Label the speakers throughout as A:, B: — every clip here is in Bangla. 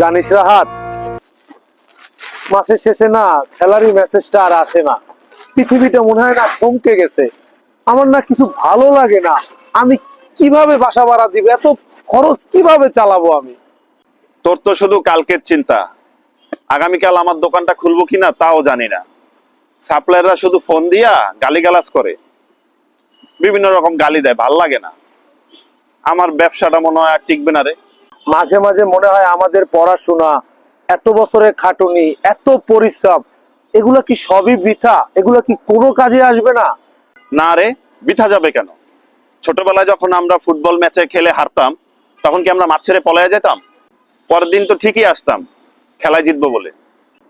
A: জানিস রাহাত, মাসের শেষে না স্যালারি মেসেজটা আর আসে না। পৃথিবীটা মনে হয় না থমকে গেছে। আমার না কিছু ভালো লাগে না। আমি কীভাবে বাসা ভাড়া দিব? এত খরচ কীভাবে চালাবো আমি?
B: তোর তো শুধু কালকের চিন্তা। আগামীকাল আমার দোকানটা খুলবো কিনা তাও জানি না। সাপ্লায়াররা শুধু ফোন দিয়া গালিগালাজ করে। বিভিন্ন রকম গালি দেয়, ভালো লাগে না। আমার ব্যবসাটা মনে হয় আর টিকবে না রে।
A: মাঝে মাঝে মনে হয় আমাদের পড়াশোনা এত বছরের খাটুনি এত পরিশ্রম এগুলা কি সবই বৃথা? এগুলা কি কোনো কাজে আসবে না?
B: না রে বিথা যাবে কেন? ছোটবেলায় যখন আমরা ফুটবল ম্যাচে খেলে হারতাম তখন কি আমরা মাঠ ছেড়ে পলাইয়া যেতাম? পরের দিন তো ঠিকই আসতাম খেলায় জিতবো বলে।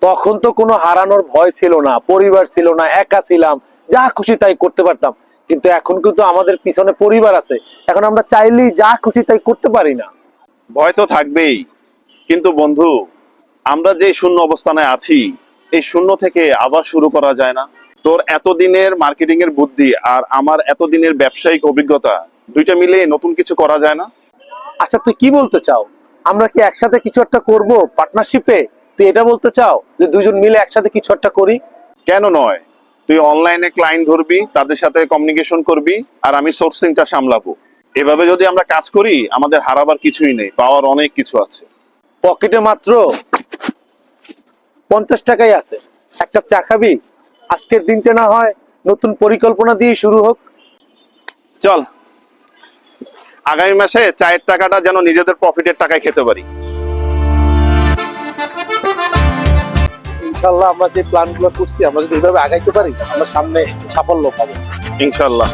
A: তখন তো কোনো হারানোর ভয় ছিল না পরিবার ছিল না একা ছিলাম যা খুশি তাই করতে পারতাম। কিন্তু এখন কিন্তু আমাদের পিছনে পরিবার আছে এখন আমরা চাইলেই যা খুশি তাই করতে পারি না।
B: ভয় তো থাকবেই। কিন্তু বন্ধু আমরা যে শূন্য অবস্থানে আছি এই শূন্য থেকে আবার শুরু করা যায় না। তোর এতদিনের মার্কেটিং এর বুদ্ধি আর আমার এতদিনের ব্যবসায়িক অভিজ্ঞতা দুইটা মিলে নতুন কিছু করা যায় না?
A: আচ্ছা তুই কি বলতে চাও? আমরা কি একসাথে কিছু একটা করব পার্টনারশিপে? তুই এটা বলতে চাও যে দুজন মিলে একসাথে কিছু একটা করি?
B: কেন নয়? তুই অনলাইনে ক্লায়েন্ট ধরবি তাদের সাথে কমিউনিকেশন করবি আর আমি সোর্সিংটা সামলাবো। এভাবে যদি আমরা কাজ করি আমাদের হারাবার কিছুই নেই পাওয়ার অনেক কিছু আছে।
A: পকেটে মাত্র পঞ্চাশ টাকাই আছে। এক কাপ চা খাবি আজকের দিনটা না হয় নতুন পরিকল্পনা দিয়ে শুরু হোক।
B: চল আগামী মাসে চায়ের টাকাটা যেন নিজেদের প্রফিটের টাকায় খেতে পারি।
A: ইনশাল্লাহ আমরা যে প্ল্যানগুলো করছি আমরা যদি এইভাবে আগাইতে পারি আমরা সামনে সাফল্য পাবো।
B: ইনশাল্লাহ।